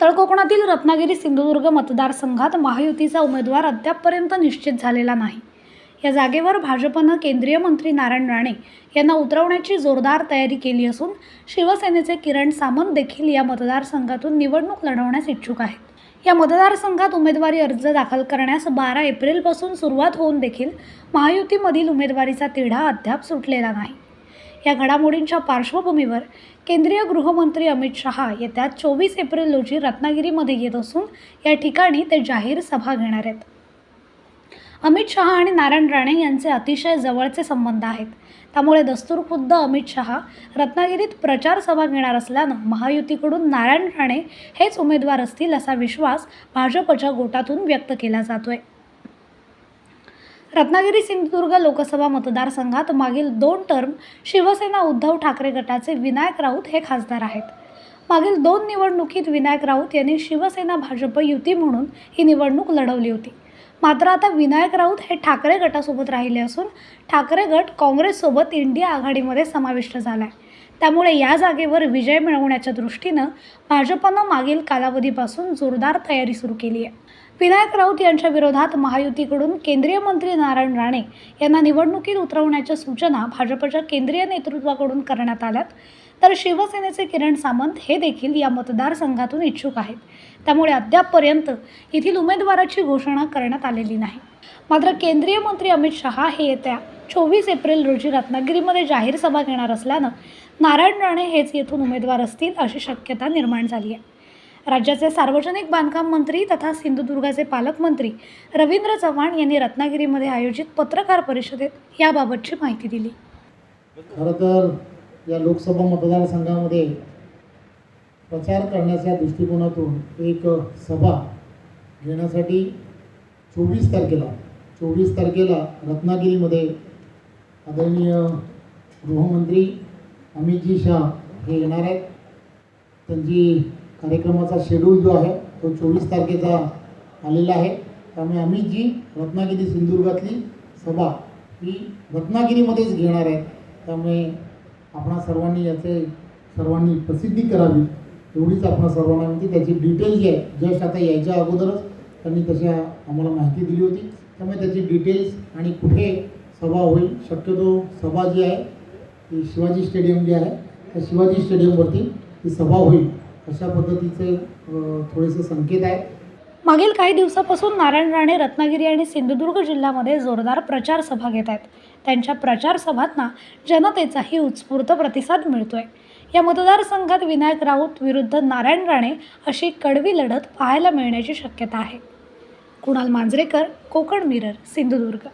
तळकोकणातील रत्नागिरी सिंधुदुर्ग मतदारसंघात महायुतीचा उमेदवार अद्यापपर्यंत निश्चित झालेला नाही. या जागेवर भाजपनं केंद्रीय मंत्री नारायण राणे यांना उतरवण्याची जोरदार तयारी केली असून शिवसेनेचे किरण सामंत देखील या मतदारसंघातून निवडणूक लढवण्यास इच्छुक आहेत. या मतदारसंघात उमेदवारी अर्ज दाखल करण्यास बारा एप्रिलपासून सुरुवात होऊन देखील महायुतीमधील उमेदवारीचा तिढा अद्याप सुटलेला नाही. या घडामोडींच्या पार्श्वभूमीवर केंद्रीय गृहमंत्री अमित शहा येत्या चोवीस एप्रिल रोजी रत्नागिरीमध्ये येत असून या ठिकाणी ते जाहीर सभा घेणार आहेत. अमित शहा आणि नारायण राणे यांचे अतिशय जवळचे संबंध आहेत. त्यामुळे दस्तूर खुद्द अमित शहा रत्नागिरीत प्रचार सभा घेणार असल्यानं महायुतीकडून नारायण राणे हेच उमेदवार असतील असा विश्वास भाजपच्या गोटातून व्यक्त केला जातोय. रत्नागिरी सिंधुदुर्ग लोकसभा मतदारसंघात मागील दोन टर्म शिवसेना उद्धव ठाकरे गटाचे विनायक राऊत हे खासदार आहेत. मागील दोन निवडणुकीत विनायक राऊत यांनी शिवसेना भाजप युती म्हणून ही निवडणूक लढवली होती. मात्र आता विनायक राऊत हे ठाकरे गटासोबत राहिले असून ठाकरे गट काँग्रेससोबत इंडिया आघाडीमध्ये समाविष्ट झाला आहे त्यामुळे या जागेवर विजय मिळवण्याच्या दृष्टीनं भाजपनं मागील कालावधीपासून जोरदार तयारी सुरू केली आहे. विनायक राऊत यांच्या विरोधात महायुतीकडून केंद्रीय मंत्री नारायण राणे यांना निवडणुकीत उतरवण्याच्या सूचना भाजपच्या केंद्रीय नेतृत्वाकडून करण्यात आल्यात. तर शिवसेनेचे किरण सामंत हे देखील या मतदारसंघातून इच्छुक आहेत. त्यामुळे अद्यापपर्यंत येथील उमेदवाराची घोषणा करण्यात आलेली नाही. मात्र केंद्रीय मंत्री अमित शहा हे येत्या चोवीस एप्रिल रोजी रत्नागिरीमध्ये जाहीर सभा घेणार असल्यानं नारायण राणे हेच येथून उमेदवार असतील अशी शक्यता निर्माण झाली आहे. राज्याचे सार्वजनिक बांधकाम मंत्री तथा सिंधुदुर्गाचे पालकमंत्री रवींद्र चव्हाण यांनी रत्नागिरीमध्ये आयोजित पत्रकार परिषदेत याबाबतची माहिती दिली. खरं तर या लोकसभा मतदारसंघामध्ये प्रचार करण्याच्या दृष्टिकोनातून एक सभा घेण्यासाठी चोवीस तारखेला चोवीस तारखेला रत्नागिरीमध्ये आदरणीय गृहमंत्री अमितजी शाह हे येणार आहेत. त्यांची कार्यक्रमाचा शेड्यूल जो आहे तो चोवीस तारखेचा आलेला आहे. त्यामुळे अमितजी रत्नागिरी सिंधुदुर्गातली सभा ही रत्नागिरीमध्येच घेणार आहेत. त्यामुळे आपणा सर्वांनी याचे सर्वांनी प्रसिद्धी करावी एवढीच आपण सर्वांना म्हणते त्याची डिटेल जी आहे जस्ट आता यायच्या अगोदरच त्यांनी तशा आम्हाला माहिती दिली होती. त्यामुळे त्याची डिटेल्स आणि कुठे सभा होईल शक्यतो सभा जी आहे ती शिवाजी स्टेडियम जे आहे त्या शिवाजी स्टेडियमवरती ती सभा होईल अशा पद्धतीचे थोडेसे संकेत आहेत. मागील काही दिवसापासून नारायण राणे रत्नागिरी आणि सिंधुदुर्ग जिल्ह्यामध्ये जोरदार प्रचार सभा घेत आहेत. त्यांच्या प्रचार सभांना जनतेचाही उत्स्फूर्त प्रतिसाद मिळतोय. या मतदारसंघात विनायक राऊत विरुद्ध नारायण राणे अशी कडवी लढत पाहायला मिळण्याची शक्यता आहे. कुणाल मांजरेकर कोकण मिरर सिंधुदुर्ग.